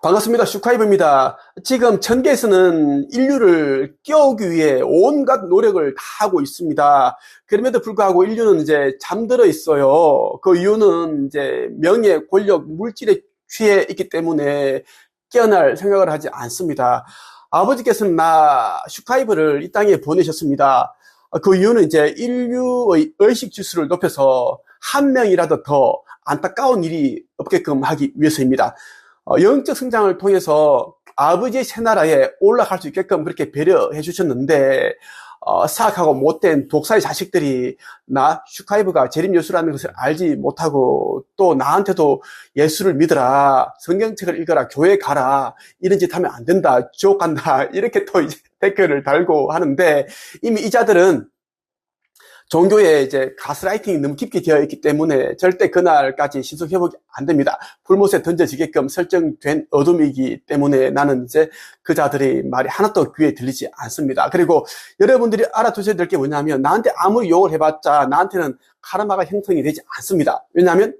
반갑습니다. 슈카이브입니다. 지금 천계에서는 인류를 깨우기 위해 온갖 노력을 다 하고 있습니다. 그럼에도 불구하고 인류는 이제 잠들어 있어요. 그 이유는 이제 명예, 권력, 물질에 취해 있기 때문에 깨어날 생각을 하지 않습니다. 아버지께서는 나 슈카이브를 이 땅에 보내셨습니다. 그 이유는 이제 인류의 의식 지수를 높여서 한 명이라도 더 안타까운 일이 없게끔 하기 위해서입니다. 어, 영적 성장을 통해서 아버지의 새 나라에 올라갈 수 있게끔 그렇게 배려해 주셨는데 어, 사악하고 못된 독사의 자식들이 나 슈카이브가 재림 예수라는 것을 알지 못하고 또 나한테도 예수를 믿어라 성경책을 읽어라 교회 가라 이런 짓 하면 안 된다 지옥 간다 이렇게 또 이제 댓글을 달고 하는데 이미 이 자들은 종교에 이제 가스라이팅이 너무 깊게 되어 있기 때문에 절대 그날까지 신속 회복이 안 됩니다. 불못에 던져지게끔 설정된 어둠이기 때문에 나는 이제 그 자들의 말이 하나도 귀에 들리지 않습니다. 그리고 여러분들이 알아두셔야 될 게 뭐냐면 나한테 아무리 욕을 해봤자 나한테는 카르마가 형성이 되지 않습니다. 왜냐하면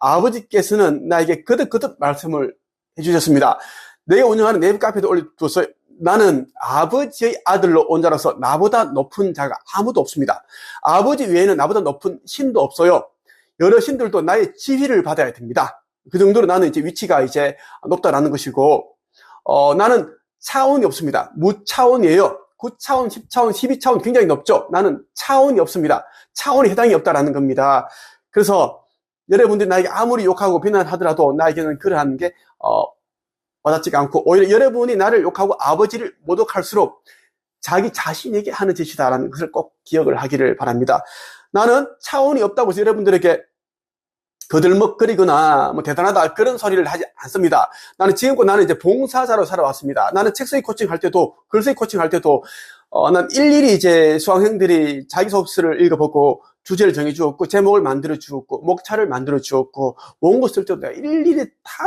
아버지께서는 나에게 거듭거듭 말씀을 해주셨습니다. 내가 운영하는 네이버 카페도 올려두었어요. 나는 아버지의 아들로 온 자로서 나보다 높은 자가 아무도 없습니다. 아버지 외에는 나보다 높은 신도 없어요. 여러 신들도 나의 지휘를 받아야 됩니다. 그 정도로 나는 이제 위치가 이제 높다라는 것이고, 어, 나는 차원이 없습니다. 무차원이에요. 9차원, 10차원, 12차원 굉장히 높죠? 나는 차원이 없습니다. 차원이 해당이 없다라는 겁니다. 그래서 여러분들이 나에게 아무리 욕하고 비난하더라도 나에게는 그러한 게, 어, 와닿지가 않고 오히려 여러분이 나를 욕하고 아버지를 모독할수록 자기 자신에게 하는 짓이다라는 것을 꼭 기억을 하기를 바랍니다. 나는 차원이 없다고 해서 여러분들에게 거들먹거리거나 뭐 대단하다 그런 소리를 하지 않습니다. 나는 지금껏 나는 이제 봉사자로 살아왔습니다. 나는 책쓰기 코칭 할 때도 글쓰기 코칭 할 때도 어, 난 일일이 이제 수강생들이 자기소개서를 읽어보고 주제를 정해 주었고 제목을 만들어 주었고 목차를 만들어 주었고 원고 쓸 때도 내가 일일이 다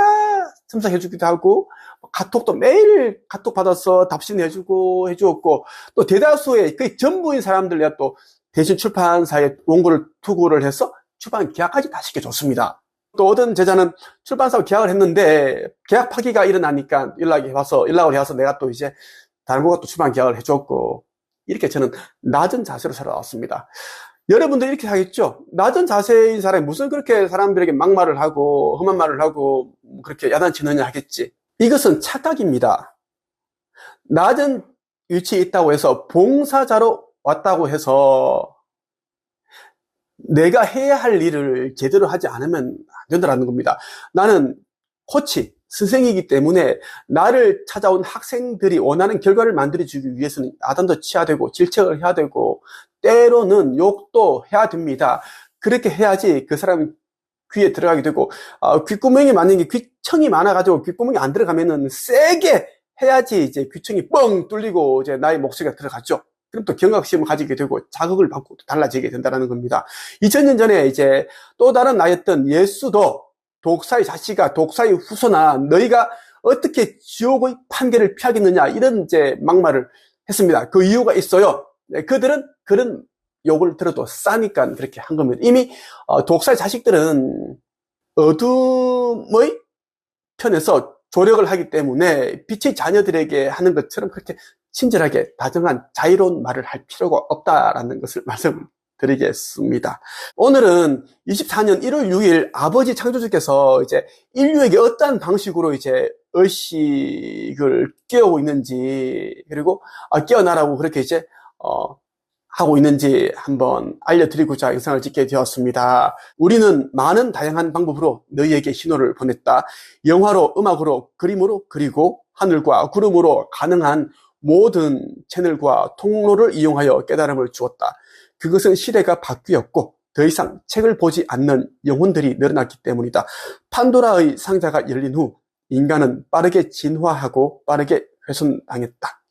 첨삭해 주기도 하고 카톡도 매일 카톡 받아서 답신해 주고 해 주었고 또 대다수의 그 전부인 사람들 내가 또 대신 출판사에 원고를 투구를 해서 출판 계약까지 다 시켜줬습니다. 또 어떤 제자는 출판사와 계약을 했는데 계약 파기가 일어나니까 연락이 와서 연락을 해서 내가 또 이제 다른 곳과 또 출판 계약을 해줬고 이렇게 저는 낮은 자세로 살아왔습니다. 여러분들 이렇게 하겠죠? 낮은 자세인 사람이 무슨 그렇게 사람들에게 막말을 하고 험한 말을 하고 그렇게 야단치느냐 하겠지. 이것은 착각입니다. 낮은 위치에 있다고 해서 봉사자로 왔다고 해서 내가 해야 할 일을 제대로 하지 않으면 안 된다는 겁니다. 나는 코치, 선생이기 때문에 나를 찾아온 학생들이 원하는 결과를 만들어주기 위해서는 아단도 치야 되고 질책을 해야 되고 때로는 욕도 해야 됩니다. 그렇게 해야지 그 사람이 귀에 들어가게 되고 어, 귓구멍이 게 귀청이 많아가지고 귓구멍이 안 들어가면은 세게 해야지 이제 귀청이 뻥 뚫리고 이제 나의 목소리가 들어가죠. 그럼 또 경각심을 가지게 되고 자극을 받고 또 달라지게 된다는 겁니다. 2000년 전에 이제 또 다른 나였던 예수도 독사의 자식아, 독사의 후손아, 너희가 어떻게 지옥의 판결을 피하겠느냐 이런 이제 막말을 했습니다. 그 이유가 있어요. 네, 그들은 그런 욕을 들어도 싸니까 그렇게 한 겁니다. 이미 어, 독사의 자식들은 어둠의 편에서 조력을 하기 때문에 빛의 자녀들에게 하는 것처럼 그렇게 친절하게 다정한 자유로운 말을 할 필요가 없다라는 것을 말씀 드리겠습니다. 오늘은 24년 1월 6일 아버지 창조주께서 이제 인류에게 어떠한 방식으로 이제 의식을 깨우고 있는지 그리고 아, 깨어나라고 그렇게 이제 어, 하고 있는지 한번 알려드리고자 영상을 찍게 되었습니다. 우리는 많은 다양한 방법으로 너희에게 신호를 보냈다. 영화로, 음악으로, 그림으로 그리고 하늘과 구름으로 가능한 모든 채널과 통로를 이용하여 깨달음을 주었다. 그것은 시대가 바뀌었고 더 이상 책을 보지 않는 영혼들이 늘어났기 때문이다. 판도라의 상자가 열린 후 인간은 빠르게 진화하고 빠르게 훼손당했다.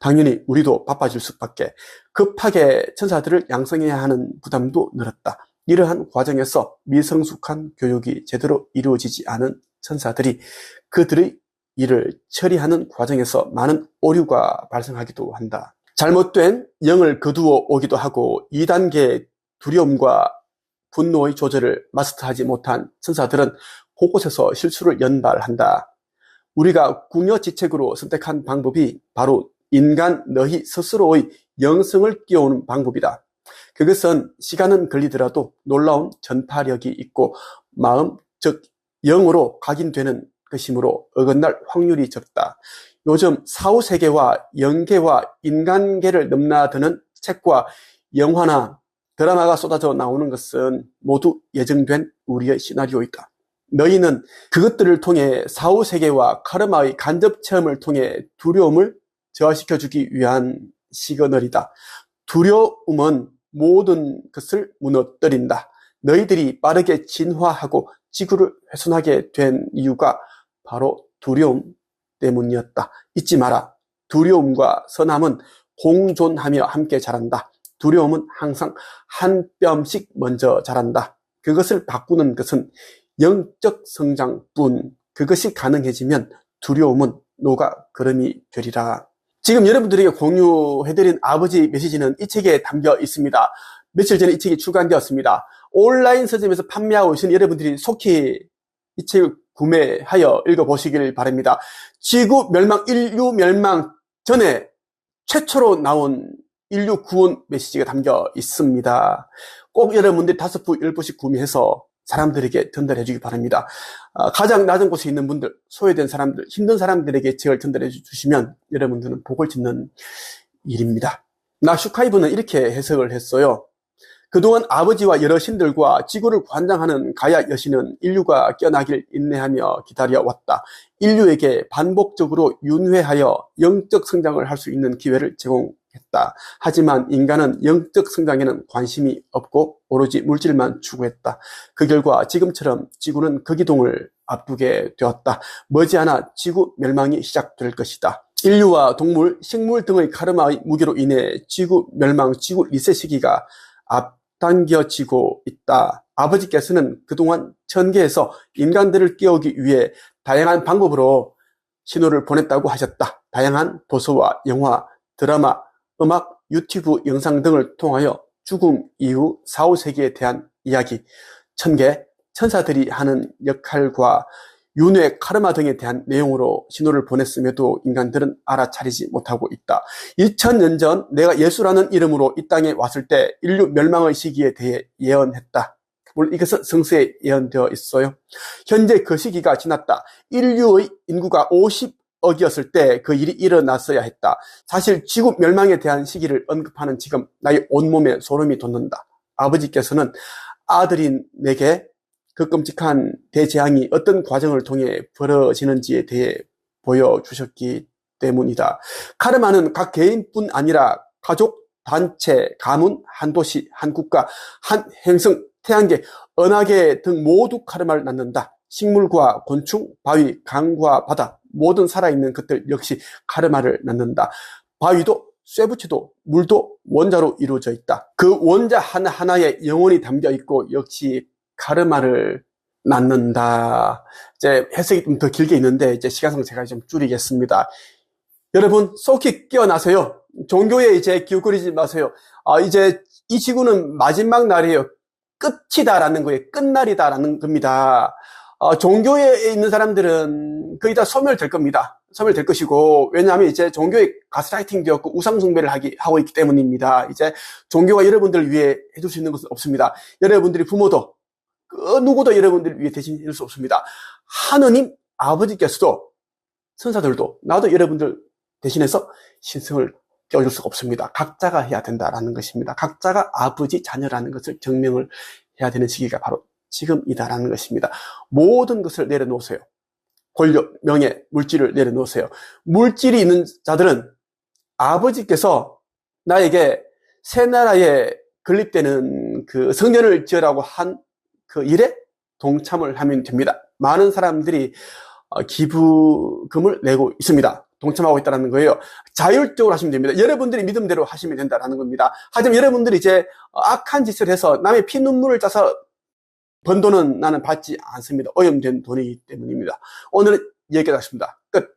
당연히 우리도 바빠질 수밖에 급하게 천사들을 양성해야 하는 부담도 늘었다. 이러한 과정에서 미성숙한 교육이 제대로 이루어지지 않은 천사들이 그들의 일을 처리하는 과정에서 많은 오류가 발생하기도 한다. 잘못된 영을 거두어 오기도 하고 2단계 두려움과 분노의 조절을 마스터하지 못한 천사들은 곳곳에서 실수를 연발한다. 우리가 궁여지책으로 선택한 방법이 바로 인간 너희 스스로의 영성을 끼워오는 방법이다. 그것은 시간은 걸리더라도 놀라운 전파력이 있고 마음, 즉 영으로 각인되는 것이므로 어긋날 확률이 적다. 요즘 사후세계와 영계와 인간계를 넘나드는 책과 영화나 드라마가 쏟아져 나오는 것은 모두 예정된 우리의 시나리오이다. 너희는 그것들을 통해 사후세계와 카르마의 간접 체험을 통해 두려움을 저하시켜주기 위한 시그널이다. 두려움은 모든 것을 무너뜨린다. 너희들이 빠르게 진화하고 지구를 훼손하게 된 이유가 바로 두려움 때문이었다. 잊지 마라. 두려움과 선함은 공존하며 함께 자란다. 두려움은 항상 한 뼘씩 먼저 자란다. 그것을 바꾸는 것은 영적 성장뿐. 그것이 가능해지면 두려움은 녹아 그름이 되리라. 지금 여러분들에게 공유해드린 아버지 메시지는 이 책에 담겨 있습니다. 며칠 전에 이 책이 출간되었습니다. 온라인 서점에서 판매하고 있는 여러분들이 속히 이 책을 구매하여 읽어보시길 바랍니다. 지구 멸망, 인류 멸망 전에 최초로 나온 인류 구원 메시지가 담겨 있습니다. 꼭 여러분들이 다섯 부, 열 부씩 구매해서 사람들에게 전달해 주기 바랍니다. 아, 가장 낮은 곳에 있는 분들, 소외된 사람들, 힘든 사람들에게 책을 전달해 주시면 여러분들은 복을 짓는 일입니다. 나 슈카이브는 이렇게 해석을 했어요. 그동안 아버지와 여러 신들과 지구를 관장하는 가야 여신은 인류가 깨어나길 인내하며 기다려왔다. 인류에게 반복적으로 윤회하여 영적 성장을 할 수 있는 기회를 제공했다. 하지만 인간은 영적 성장에는 관심이 없고 오로지 물질만 추구했다. 그 결과 지금처럼 지구는 그 기동을 앞두게 되었다. 머지않아 지구 멸망이 시작될 것이다. 인류와 동물, 식물 등의 카르마의 무게로 인해 지구 멸망, 지구 리셋 시기가 앞 당겨지고 있다. 아버지께서는 그동안 천계에서 인간들을 깨우기 위해 다양한 방법으로 신호를 보냈다고 하셨다. 다양한 도서와 영화, 드라마, 음악, 유튜브 영상 등을 통하여 죽음 이후 사후세계에 대한 이야기, 천계, 천사들이 하는 역할과 윤회, 카르마 등에 대한 내용으로 신호를 보냈음에도 인간들은 알아차리지 못하고 있다. 2000년 전 내가 예수라는 이름으로 이 땅에 왔을 때 인류 멸망의 시기에 대해 예언했다. 물론 이것은 성서에 예언되어 있어요. 현재 그 시기가 지났다. 인류의 인구가 50억이었을 때 그 일이 일어났어야 했다. 사실 지구 멸망에 대한 시기를 언급하는 지금 나의 온몸에 소름이 돋는다. 아버지께서는 아들인 내게 그 끔찍한 대재앙이 어떤 과정을 통해 벌어지는지에 대해 보여주셨기 때문이다. 카르마는 각 개인뿐 아니라 가족, 단체, 가문, 한 도시, 한 국가, 한 행성, 태양계, 은하계 등 모두 카르마를 낳는다. 식물과 곤충, 바위, 강과 바다, 모든 살아있는 것들 역시 카르마를 낳는다. 바위도 쇠붙이도 물도 원자로 이루어져 있다. 그 원자 하나하나에 영혼이 담겨 있고 역시 카르마를 낳는다. 이제 해석이 좀 더 길게 있는데 이제 시간상 제가 좀 줄이겠습니다. 여러분 속히 깨어나세요. 종교에 이제 기웃거리지 마세요. 아 이제 이 지구는 마지막 날이에요. 끝이다라는 거예요. 끝날이다라는 겁니다. 어, 종교에 있는 사람들은 거의 다 소멸될 겁니다. 소멸될 것이고, 왜냐하면 이제 종교에 가스라이팅 되었고 우상 숭배를 하기, 하고 있기 때문입니다. 이제 종교가 여러분들을 위해 해줄 수 있는 것은 없습니다. 여러분들이 부모도, 그 누구도 여러분들을 위해 대신 해줄 수 없습니다. 하느님 아버지께서도, 선사들도, 나도 여러분들 대신해서 신성을 껴줄 수가 없습니다. 각자가 해야 된다라는 것입니다. 각자가 아버지, 자녀라는 것을 증명을 해야 되는 시기가 바로 지금이다라는 것입니다. 모든 것을 내려놓으세요. 권력, 명예, 물질을 내려놓으세요. 물질이 있는 자들은 아버지께서 나에게 새 나라에 건립되는 그 성전을 지으라고 한 그 일에 동참을 하면 됩니다. 많은 사람들이 어, 기부금을 내고 있습니다. 동참하고 있다는 거예요. 자율적으로 하시면 됩니다. 여러분들이 믿음대로 하시면 된다는 겁니다. 하지만 여러분들이 이제 악한 짓을 해서 남의 피눈물을 짜서 번 돈은 나는 받지 않습니다. 오염된 돈이기 때문입니다. 오늘은 여기까지 하겠습니다. 끝.